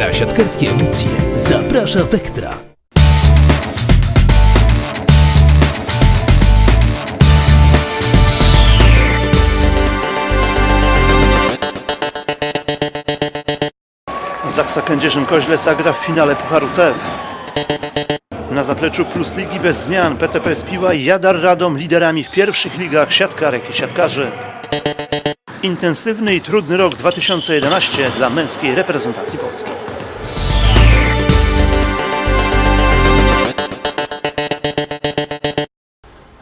Na siatkarskie emocje zaprasza Vectra. Zaksa Kędzierzyn-Koźle zagra w finale Pucharu CEF. Na zapleczu Plus Ligi bez zmian PTP Spiła i Jadar Radom liderami w pierwszych ligach siatkarek i siatkarzy. Intensywny i trudny rok 2011 dla męskiej reprezentacji Polski.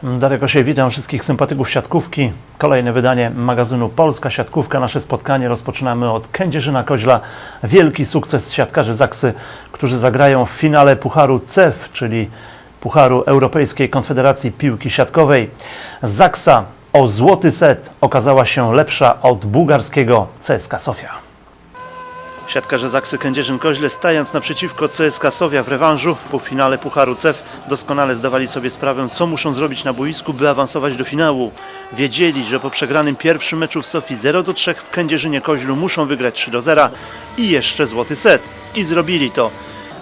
Darek Osiej, witam wszystkich sympatyków siatkówki. Kolejne wydanie magazynu Polska Siatkówka. Nasze spotkanie rozpoczynamy od Kędzierzyna Koźla. Wielki sukces siatkarzy Zaksy, którzy zagrają w finale Pucharu CEF, czyli Pucharu Europejskiej Konfederacji Piłki Siatkowej. Zaksa o złoty set okazała się lepsza od bułgarskiego CSKA Sofia. Siatkarze Zaksy Kędzierzyn-Koźle stając naprzeciwko CSKA Sofia w rewanżu w półfinale Pucharu CEF doskonale zdawali sobie sprawę, co muszą zrobić na boisku, by awansować do finału. Wiedzieli, że po przegranym pierwszym meczu w Sofii 0 do 3 w Kędzierzynie Koźlu muszą wygrać 3 do 0 i jeszcze złoty set. I zrobili to.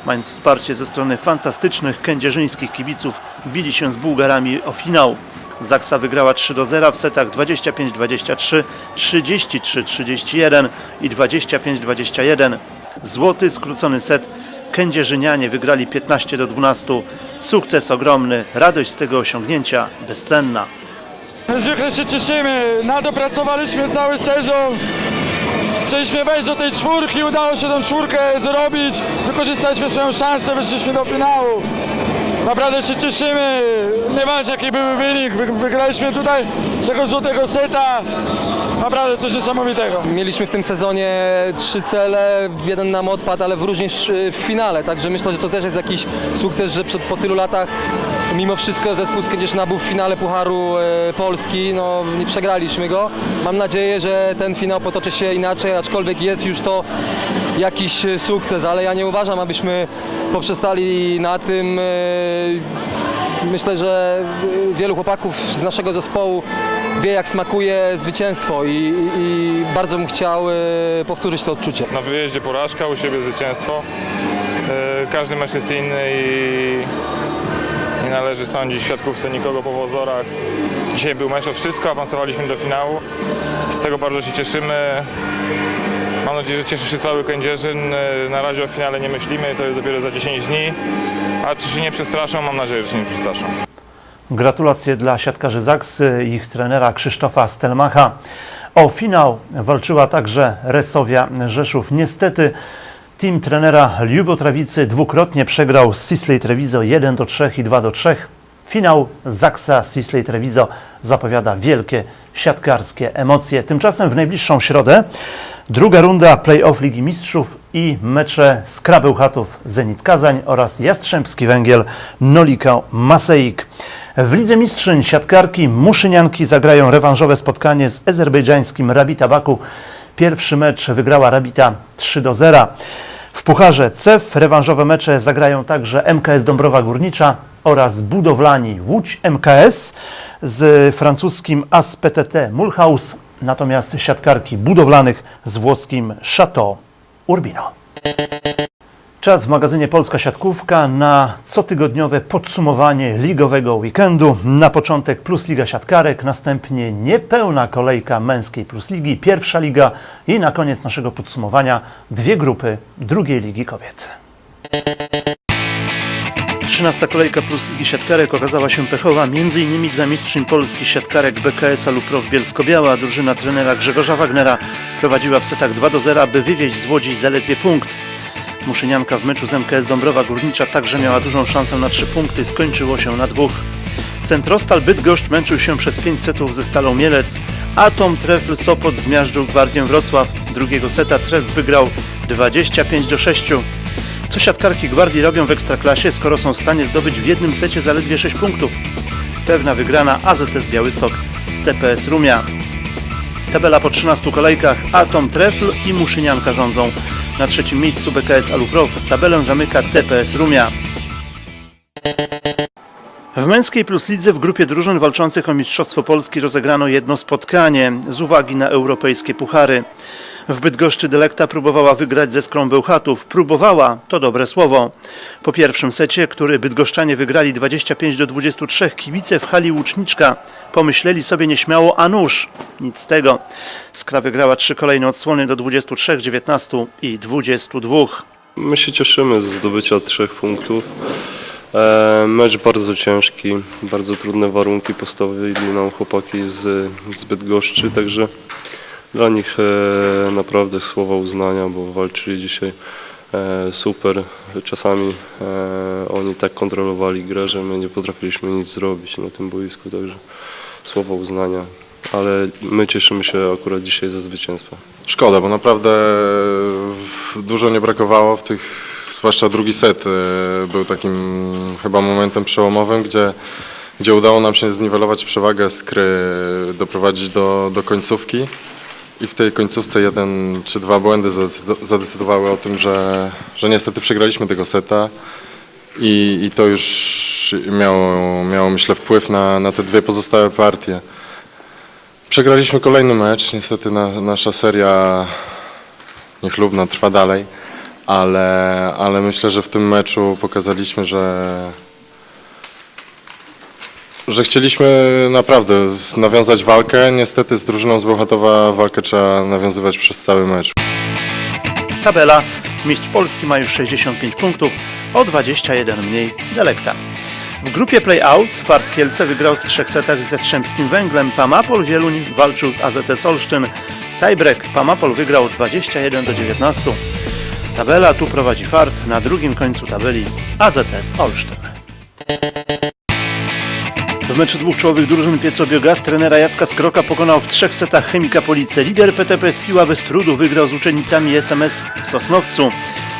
Mając wsparcie ze strony fantastycznych kędzierzyńskich kibiców, bili się z Bułgarami o finał. Zaksa wygrała 3 do 0 w setach 25-23, 33-31 i 25-21. Złoty skrócony set. Kędzierzynianie wygrali 15 do 12. Sukces ogromny, radość z tego osiągnięcia bezcenna. Niezwykle się cieszymy, na to pracowaliśmy cały sezon. Chcieliśmy wejść do tej czwórki, udało się tą czwórkę zrobić. Wykorzystaliśmy swoją szansę, wyszliśmy do finału. Naprawdę się cieszymy, nieważne jaki był wynik, wy- wygraliśmy tutaj tego złotego seta. Naprawdę coś niesamowitego. Mieliśmy w tym sezonie trzy cele, jeden nam odpadł, ale w różnie w, finale, także myślę, że to też jest jakiś sukces, że przed, po tylu latach mimo wszystko zespół z Kędzierzyna był w finale Pucharu e, Polski, no nie przegraliśmy go. Mam nadzieję, że ten finał potoczy się inaczej, aczkolwiek jest już to jakiś e, sukces, ale ja nie uważam, abyśmy poprzestali na tym. e, Myślę, że y, wielu chłopaków z naszego zespołu wie jak smakuje zwycięstwo i, i, bardzo bym chciał powtórzyć to odczucie. Na wyjeździe porażka, u siebie zwycięstwo. E, Każdy mecz jest inny i nie należy sądzić siatkówce nikogo po wozorach. Dzisiaj był mecz o wszystko, awansowaliśmy do finału. Z tego bardzo się cieszymy. Mam nadzieję, że cieszy się cały Kędzierzyn. E, Na razie o finale nie myślimy, to jest dopiero za 10 dni. A czy się nie przestraszą? Mam nadzieję, że się nie przestraszą. Gratulacje dla siatkarzy Zaksy i ich trenera Krzysztofa Stelmacha. O finał walczyła także Resowia Rzeszów. Niestety team trenera Liubo Trawicy dwukrotnie przegrał z Sisley Treviso 1 do 3 i 2 do 3. Finał Zaksa Sisley Treviso zapowiada wielkie siatkarskie emocje. Tymczasem w najbliższą środę druga runda play-off Ligi Mistrzów i mecze z Krabełchatów Zenit Kazań oraz Jastrzębski Węgiel Nolika Maseik. W Lidze Mistrzyń siatkarki Muszynianki zagrają rewanżowe spotkanie z azerbejdżańskim Rabita Baku. Pierwszy mecz wygrała Rabita 3 do 0. W Pucharze CEF rewanżowe mecze zagrają także MKS Dąbrowa Górnicza oraz budowlani Łódź MKS z francuskim ASPTT Mulhouse, natomiast siatkarki budowlanych z włoskim Chateau Urbino. Czas w magazynie Polska Siatkówka na cotygodniowe podsumowanie ligowego weekendu. Na początek Plus Liga Siatkarek, następnie niepełna kolejka męskiej Plus Ligi, pierwsza liga i na koniec naszego podsumowania dwie grupy drugiej Ligi Kobiet. 13 kolejka Plus Ligi Siatkarek okazała się pechowa m.in. dla mistrzyń Polski siatkarek BKS Aluprow Bielsko-Biała. Drużyna trenera Grzegorza Wagnera prowadziła w setach 2 do 0, aby wywieźć z Łodzi zaledwie punkt. Muszynianka w meczu z MKS Dąbrowa Górnicza także miała dużą szansę na 3 punkty, skończyło się na dwóch. Centrostal Bydgoszcz męczył się przez 5 setów ze Stalą Mielec. Atom Trefl Sopot zmiażdżył Gwardię Wrocław. Drugiego seta Trefl wygrał 25 do 6. Co siatkarki Gwardii robią w Ekstraklasie, skoro są w stanie zdobyć w jednym secie zaledwie 6 punktów? Pewna wygrana AZS Białystok z TPS Rumia. Tabela po 13 kolejkach Atom Trefl i Muszynianka rządzą. Na trzecim miejscu BKS Aluprow. Tabelę zamyka TPS Rumia. W męskiej plus lidze w grupie drużyn walczących o Mistrzostwo Polski rozegrano jedno spotkanie z uwagi na europejskie puchary. W Bydgoszczy Delekta próbowała wygrać ze Skrą Bełchatów. Próbowała, to dobre słowo. Po pierwszym secie, który bydgoszczanie wygrali 25 do 23, kibice w hali Łuczniczka pomyśleli sobie nieśmiało, a nóż. Nic z tego. Skra wygrała trzy kolejne odsłony do 23, 19 i 22. My się cieszymy ze zdobycia trzech punktów. E, mecz bardzo ciężki, bardzo trudne warunki postawili nam chłopaki z, z Bydgoszczy, także dla nich e, naprawdę słowa uznania, bo walczyli dzisiaj e, super. Czasami e, oni tak kontrolowali grę, że my nie potrafiliśmy nic zrobić na tym boisku, także słowa uznania. Ale my cieszymy się akurat dzisiaj ze zwycięstwa. Szkoda, bo naprawdę dużo nie brakowało w tych, zwłaszcza drugi set był takim chyba momentem przełomowym, gdzie, gdzie udało nam się zniwelować przewagę skry, doprowadzić do, do końcówki i w tej końcówce jeden czy dwa błędy zadecydo- zadecydowały o tym, że, że niestety przegraliśmy tego seta i, i to już miało, miało myślę wpływ na, na te dwie pozostałe partie. Przegraliśmy kolejny mecz. Niestety na, nasza seria niechlubna trwa dalej, ale, ale myślę, że w tym meczu pokazaliśmy, że, że chcieliśmy naprawdę nawiązać walkę. Niestety z drużyną z walkę trzeba nawiązywać przez cały mecz. Tabela. Mistrz Polski ma już 65 punktów, o 21 mniej Delekta. W grupie play-out Fart Kielce wygrał w trzech setach z Jastrzębskim Węglem. Pamapol Wieluń walczył z AZS Olsztyn. Tiebreak Pamapol wygrał 21 do 19. Tabela tu prowadzi Fart, na drugim końcu tabeli AZS Olsztyn. W meczu dwóch czołowych drużyn Piecobiogaz trenera Jacka Skroka pokonał w trzech setach Chemika Police. Lider PTP Spiła bez trudu wygrał z uczennicami SMS w Sosnowcu.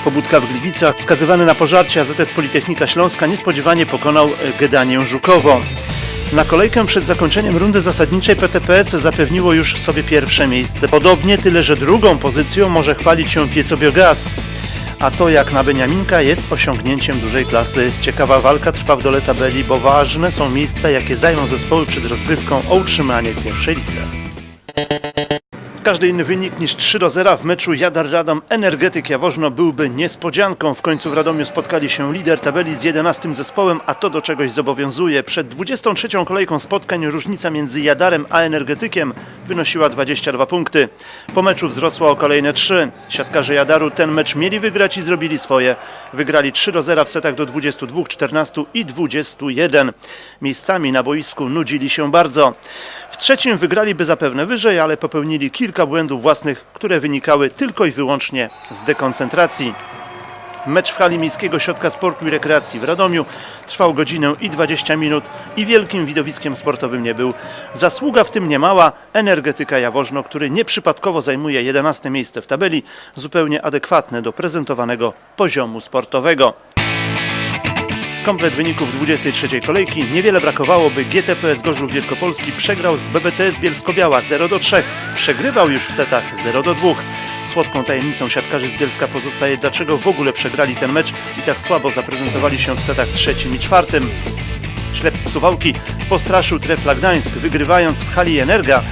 Pobudka w Gliwicach, skazywany na pożarcie AZS Politechnika Śląska niespodziewanie pokonał Gedanię Żukowo. Na kolejkę przed zakończeniem rundy zasadniczej PTPS zapewniło już sobie pierwsze miejsce. Podobnie tyle, że drugą pozycją może chwalić się Piecobiogaz. A to jak na Beniaminka jest osiągnięciem dużej klasy. Ciekawa walka trwa w dole tabeli, bo ważne są miejsca, jakie zajmą zespoły przed rozgrywką o utrzymanie w pierwszej lidze. Każdy inny wynik niż 3 do 0 w meczu Jadar Radom Energetyk Jaworzno byłby niespodzianką. W końcu w Radomiu spotkali się lider tabeli z 11 zespołem, a to do czegoś zobowiązuje. Przed 23 kolejką spotkań różnica między Jadarem a Energetykiem wynosiła 22 punkty. Po meczu wzrosła o kolejne 3. Siatkarze Jadaru ten mecz mieli wygrać i zrobili swoje. Wygrali 3 do 0 w setach do 22, 14 i 21. Miejscami na boisku nudzili się bardzo. W trzecim wygraliby zapewne wyżej, ale popełnili kilka błędów własnych, które wynikały tylko i wyłącznie z dekoncentracji. Mecz w hali Miejskiego Środka Sportu i Rekreacji w Radomiu trwał godzinę i 20 minut i wielkim widowiskiem sportowym nie był. Zasługa w tym niemała energetyka Jaworzno, który nieprzypadkowo zajmuje 11 miejsce w tabeli, zupełnie adekwatne do prezentowanego poziomu sportowego. Komplet wyników 23 kolejki. Niewiele brakowało, by GTPS Gorzów Wielkopolski przegrał z BBTS Bielsko-Biała 0 do 3. Przegrywał już w setach 0 do 2. Słodką tajemnicą siatkarzy z Bielska pozostaje, dlaczego w ogóle przegrali ten mecz i tak słabo zaprezentowali się w setach trzecim i czwartym. Ślep z Suwałki postraszył Trefla Gdańsk, wygrywając w hali Energa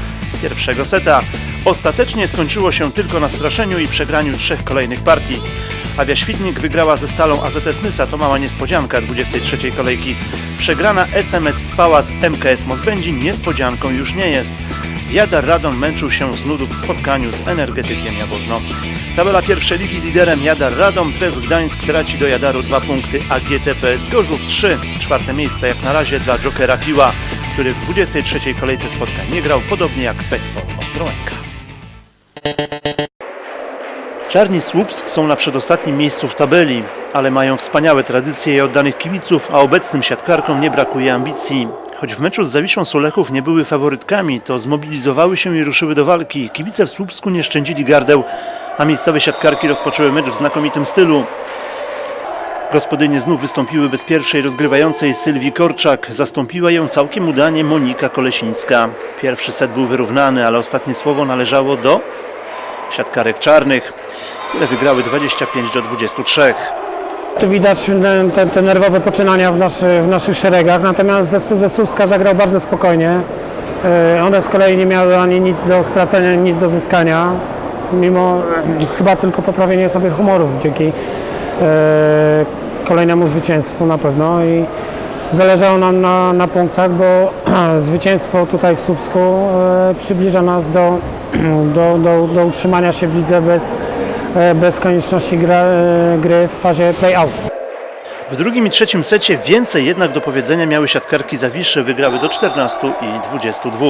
pierwszego seta. Ostatecznie skończyło się tylko na straszeniu i przegraniu trzech kolejnych partii. Awia Świdnik wygrała ze Stalą AZS Nysa, to mała niespodzianka 23 kolejki. Przegrana SMS Spała z MKS Mosbędzin niespodzianką już nie jest. Jadar Radom męczył się z nudów w spotkaniu z Energetykiem Jaworzno. Tabela pierwszej ligi liderem Jadar Radom, Tref Gdańsk traci do Jadaru 2 punkty, a GTPS Gorzów 3. Czwarte miejsce jak na razie dla Jokera Piła, który w 23 kolejce spotkań nie grał, podobnie jak Pekpo Ostrołęka. Czarni Słupsk są na przedostatnim miejscu w tabeli, ale mają wspaniałe tradycje i oddanych kibiców, a obecnym siatkarkom nie brakuje ambicji. Choć w meczu z Zawiszą Sulechów nie były faworytkami, to zmobilizowały się i ruszyły do walki. Kibice w Słupsku nie szczędzili gardeł, a miejscowe siatkarki rozpoczęły mecz w znakomitym stylu. Gospodynie znów wystąpiły bez pierwszej rozgrywającej Sylwii Korczak. Zastąpiła ją całkiem udanie Monika Kolesińska. Pierwszy set był wyrównany, ale ostatnie słowo należało do siatkarek czarnych, które wygrały 25 do 23. Tu widać te, te, nerwowe poczynania w, naszy, w naszych szeregach, natomiast zespół ze Słupska zagrał bardzo spokojnie. E, One z kolei nie miały ani nic do stracenia, ani nic do zyskania. mimo chyba tylko poprawienia sobie humorów dzięki e, kolejnemu zwycięstwu na pewno i zależało nam na, na punktach, bo zwycięstwo tutaj w Słupsku e, przybliża nas do, do, do, do utrzymania się w lidze bez, bez konieczności gra, e, gry w fazie play-out. W drugim i trzecim secie więcej jednak do powiedzenia miały siatkarki Zawiszy, wygrały do 14 i 22.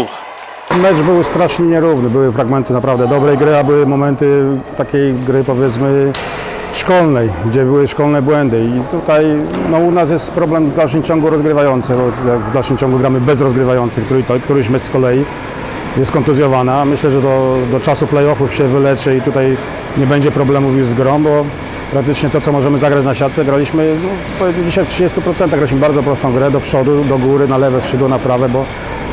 Mecz był strasznie nierówny, były fragmenty naprawdę dobrej gry, a były momenty takiej gry powiedzmy szkolnej, gdzie były szkolne błędy i tutaj no, u nas jest problem w dalszym ciągu rozgrywający, bo w dalszym ciągu gramy bez rozgrywających, który, to, któryś mecz z kolei jest kontuzjowana. Myślę, że do, do czasu playoffów się wyleczy i tutaj nie będzie problemów już z grą, bo praktycznie to, co możemy zagrać na siatce, graliśmy no, dzisiaj w 30%, graliśmy bardzo prostą grę, do przodu, do góry, na lewe skrzydło, na prawe, bo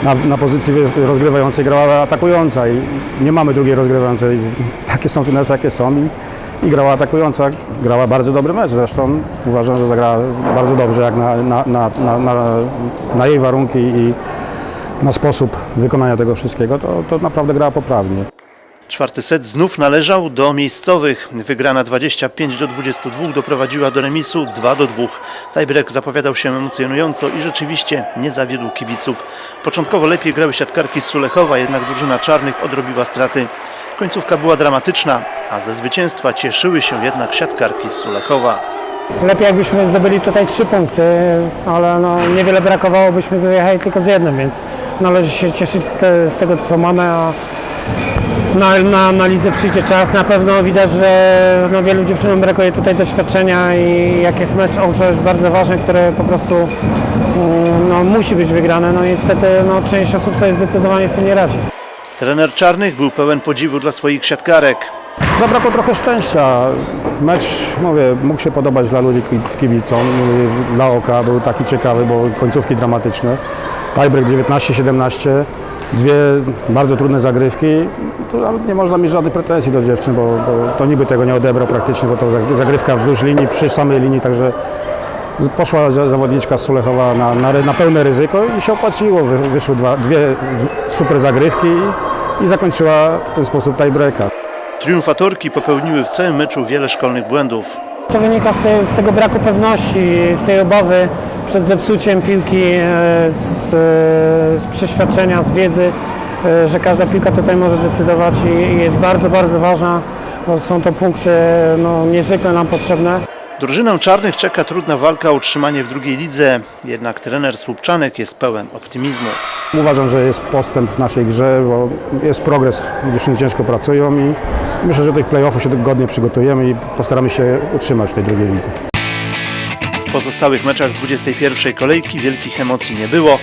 na, na pozycji rozgrywającej grała atakująca i nie mamy drugiej rozgrywającej. Takie są finanse, jakie są i, i grała atakująca. Grała bardzo dobry mecz, zresztą uważam, że zagrała bardzo dobrze jak na, na, na jej warunki i na sposób wykonania tego wszystkiego, to, to naprawdę grała poprawnie. Czwarty set znów należał do miejscowych. Wygrana 25 do 22 doprowadziła do remisu 2 do 2. Tiebreak zapowiadał się emocjonująco i rzeczywiście nie zawiódł kibiców. Początkowo lepiej grały siatkarki z Sulechowa, jednak drużyna czarnych odrobiła straty. Końcówka była dramatyczna, a ze zwycięstwa cieszyły się jednak siatkarki z Sulechowa. Lepiej jakbyśmy zdobyli tutaj trzy punkty, ale no, niewiele brakowało, byśmy wyjechali tylko z jednym, więc należy się cieszyć z, te, z tego, co mamy, a na, na analizę przyjdzie czas. Na pewno widać, że no, wielu dziewczynom brakuje tutaj doświadczenia i jak jest mecz o coś bardzo ważny, które po prostu mm, no, musi być wygrane, no niestety no, część osób sobie zdecydowanie z tym nie radzi. Trener czarnych był pełen podziwu dla swoich siatkarek. Zabrakło trochę szczęścia. Mecz, mówię, mógł się podobać dla ludzi ki- kibicom, dla oka, był taki ciekawy, bo końcówki dramatyczne. Tiebreak 19-17, dwie bardzo trudne zagrywki. Tu nawet nie można mieć żadnych pretensji do dziewczyn, bo, bo to niby tego nie odebrał praktycznie, bo to zag- zagrywka wzdłuż linii, przy samej linii, także poszła za- zawodniczka Sulechowa na, na, na pełne ryzyko i się opłaciło. Wy, wyszły dwa, dwie super zagrywki i, i zakończyła w ten sposób tiebreaka. Triumfatorki popełniły w całym meczu wiele szkolnych błędów. To wynika z, z tego braku pewności, z tej obawy przed zepsuciem piłki, e, z, e, z przeświadczenia, z wiedzy, e, że każda piłka tutaj może decydować i jest bardzo, bardzo ważna, bo są to punkty no, niezwykle nam potrzebne. Drużynę czarnych czeka trudna walka o utrzymanie w drugiej lidze, jednak trener Słupczanek jest pełen optymizmu. Uważam, że jest postęp w naszej grze, bo jest progres, dziewczyny ciężko pracują i myślę, że do tych playoffów się godnie przygotujemy i postaramy się utrzymać w tej drugiej lidze. W pozostałych meczach 21 kolejki wielkich emocji nie było,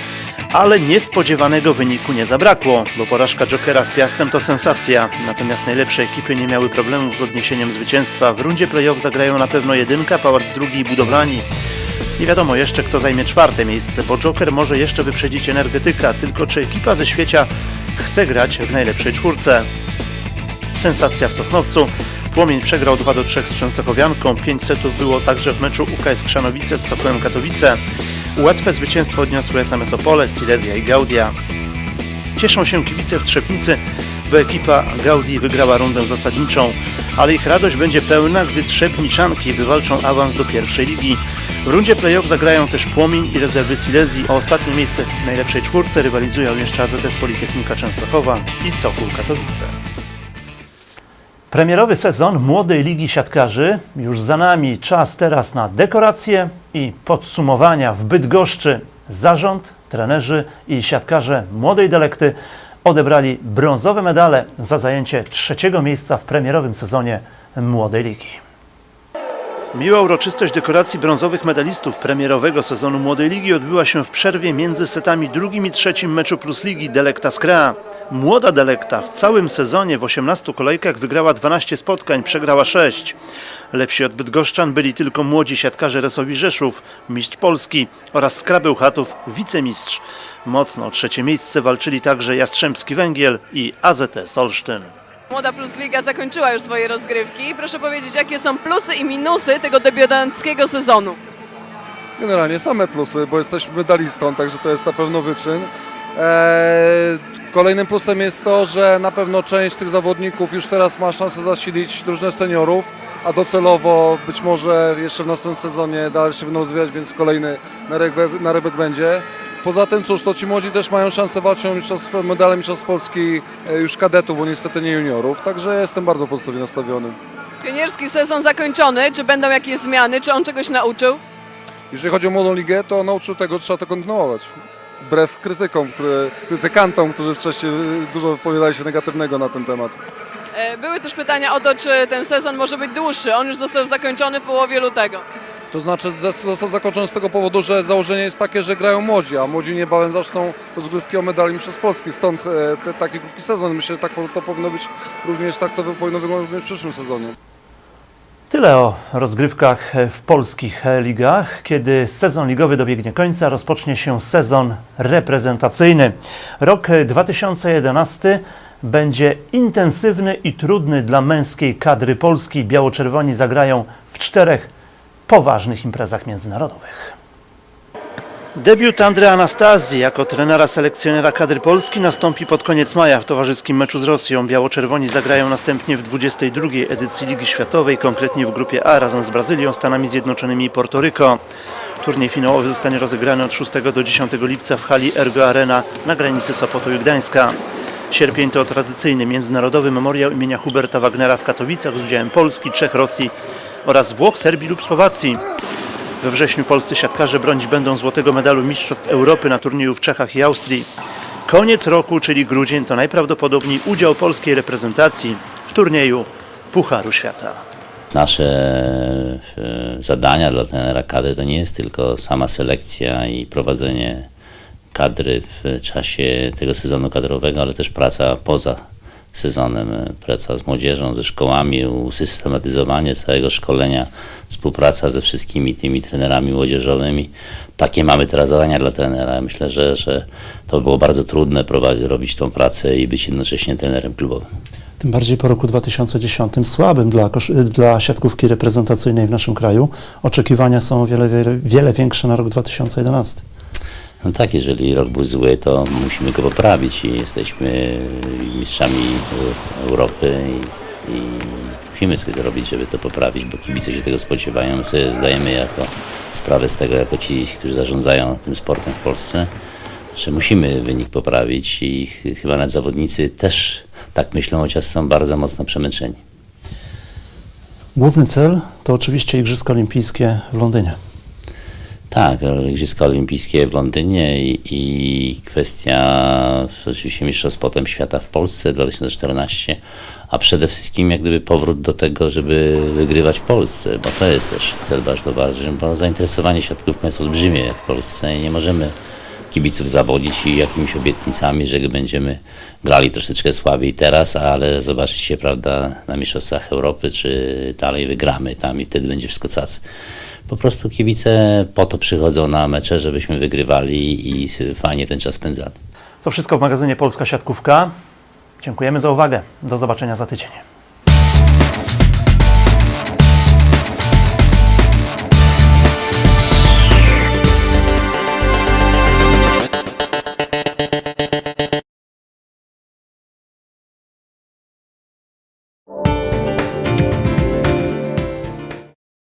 ale niespodziewanego wyniku nie zabrakło, bo porażka Jokera z Piastem to sensacja. Natomiast najlepsze ekipy nie miały problemów z odniesieniem zwycięstwa. W rundzie playoff zagrają na pewno jedynka, Pałacz drugi i Budowlani. Nie wiadomo jeszcze kto zajmie czwarte miejsce, bo Joker może jeszcze wyprzedzić energetyka, tylko czy ekipa ze świecia chce grać w najlepszej czwórce. Sensacja w Sosnowcu. Płomień przegrał 2 do 3 z Częstochowianką. 5 setów było także w meczu UKS Krzanowice z Sokołem Katowice. Łatwe zwycięstwo odniosły SMS Opole, Silesia i Gaudia. Cieszą się kibice w Trzepnicy, bo ekipa Gaudii wygrała rundę zasadniczą, ale ich radość będzie pełna, gdy Trzepniczanki wywalczą awans do pierwszej ligi. W rundzie playoff zagrają też Płomień i rezerwy Silesii. O ostatnie miejsce w najlepszej czwórce rywalizują jeszcze AZS Politechnika Częstochowa i Sokół Katowice. Premierowy sezon Młodej Ligi Siatkarzy już za nami. Czas teraz na dekoracje i podsumowania w Bydgoszczy. Zarząd, trenerzy i siatkarze Młodej Delekty odebrali brązowe medale za zajęcie trzeciego miejsca w premierowym sezonie Młodej Ligi. Miła uroczystość dekoracji brązowych medalistów premierowego sezonu Młodej Ligi odbyła się w przerwie między setami drugim i trzecim meczu Plus Ligi Delekta Skrea. Młoda Delekta w całym sezonie w 18 kolejkach wygrała 12 spotkań, przegrała 6. Lepsi od Bydgoszczan byli tylko młodzi siatkarze Resowi Rzeszów, mistrz Polski oraz Skrabeł Chatów, wicemistrz. Mocno o trzecie miejsce walczyli także Jastrzębski Węgiel i AZS Olsztyn. Młoda Plus Liga zakończyła już swoje rozgrywki. Proszę powiedzieć, jakie są plusy i minusy tego debiutanckiego sezonu? Generalnie same plusy, bo jesteśmy medalistą, także to jest na pewno wyczyn. Eee, Kolejnym plusem jest to, że na pewno część tych zawodników już teraz ma szansę zasilić drużynę seniorów, a docelowo być może jeszcze w następnym sezonie dalej się będą rozwijać, więc kolejny narebek, narebek będzie. Poza tym cóż, to ci młodzi też mają szansę walczyć o mistrzostwo, medale Mistrzostw Polski e, już kadetów, bo niestety nie juniorów, także jestem bardzo pozytywnie nastawiony. Pionierski sezon zakończony, czy będą jakieś zmiany, czy on czegoś nauczył? Jeżeli chodzi o młodą ligę, to nauczył tego, trzeba to kontynuować. Wbrew krytykom, które, krytykantom, którzy wcześniej y, dużo wypowiadali się negatywnego na ten temat. E, Były też pytania o to, czy ten sezon może być dłuższy. On już został zakończony w połowie lutego. To znaczy został zakończony z tego powodu, że założenie jest takie, że grają młodzi, a młodzi niebawem zaczną rozgrywki o medali Mistrzostw Polski. Stąd e, te, taki krótki sezon. Myślę, że tak to powinno być również, tak to powinno wyglądać w przyszłym sezonie. Tyle o rozgrywkach w polskich ligach. Kiedy sezon ligowy dobiegnie końca, rozpocznie się sezon reprezentacyjny. Rok 2011 będzie intensywny i trudny dla męskiej kadry Polski. Biało-czerwoni zagrają w czterech poważnych imprezach międzynarodowych. Debiut Andrea Anastazji jako trenera selekcjonera kadry Polski nastąpi pod koniec maja w towarzyskim meczu z Rosją. Biało-czerwoni zagrają następnie w 22 edycji Ligi Światowej, konkretnie w grupie A razem z Brazylią, Stanami Zjednoczonymi i Portoryko. Turniej finałowy zostanie rozegrany od 6 do 10 lipca w hali Ergo Arena na granicy Sopotu i Gdańska. Sierpień to tradycyjny międzynarodowy memoriał imienia Huberta Wagnera w Katowicach z udziałem Polski, Czech, Rosji oraz Włoch, Serbii lub Słowacji. We wrześniu polscy siatkarze bronić będą złotego medalu Mistrzostw Europy na turnieju w Czechach i Austrii. Koniec roku, czyli grudzień, to najprawdopodobniej udział polskiej reprezentacji w turnieju Pucharu Świata. Nasze e, zadania dla trenera kadry to nie jest tylko sama selekcja i prowadzenie kadry w czasie tego sezonu kadrowego, ale też praca poza sezonem, e, praca z młodzieżą, ze szkołami, usystematyzowanie całego szkolenia, współpraca ze wszystkimi tymi trenerami młodzieżowymi. Takie mamy teraz zadania dla trenera. Myślę, że, że to było bardzo trudne prowadzić, robić tą pracę i być jednocześnie trenerem klubowym. Tym bardziej po roku 2010 słabym dla, dla siatkówki reprezentacyjnej w naszym kraju. Oczekiwania są wiele, wiele, wiele większe na rok 2011. No tak, jeżeli rok był zły, to musimy go poprawić i jesteśmy mistrzami Europy i, i musimy coś zrobić, żeby to poprawić, bo kibice się tego spodziewają. My sobie zdajemy jako sprawę z tego, jako ci, którzy zarządzają tym sportem w Polsce, że musimy wynik poprawić i ch- chyba nawet zawodnicy też tak myślą, chociaż są bardzo mocno przemęczeni. Główny cel to oczywiście Igrzyska Olimpijskie w Londynie. Tak, Igrzyska Olimpijskie w Londynie i, i kwestia oczywiście Mistrzostw potem świata w Polsce 2014, a przede wszystkim jak gdyby powrót do tego, żeby wygrywać w Polsce, bo to jest też cel bardzo ważny, bo zainteresowanie siatkówką jest olbrzymie w Polsce i nie możemy kibiców zawodzić i jakimiś obietnicami, że będziemy grali troszeczkę słabiej teraz, ale zobaczycie, prawda, na Mistrzostwach Europy, czy dalej wygramy tam i wtedy będzie wszystko cacy. Po prostu kibice po to przychodzą na mecze, żebyśmy wygrywali i fajnie ten czas spędzali. To wszystko w magazynie Polska Siatkówka. Dziękujemy za uwagę. Do zobaczenia za tydzień.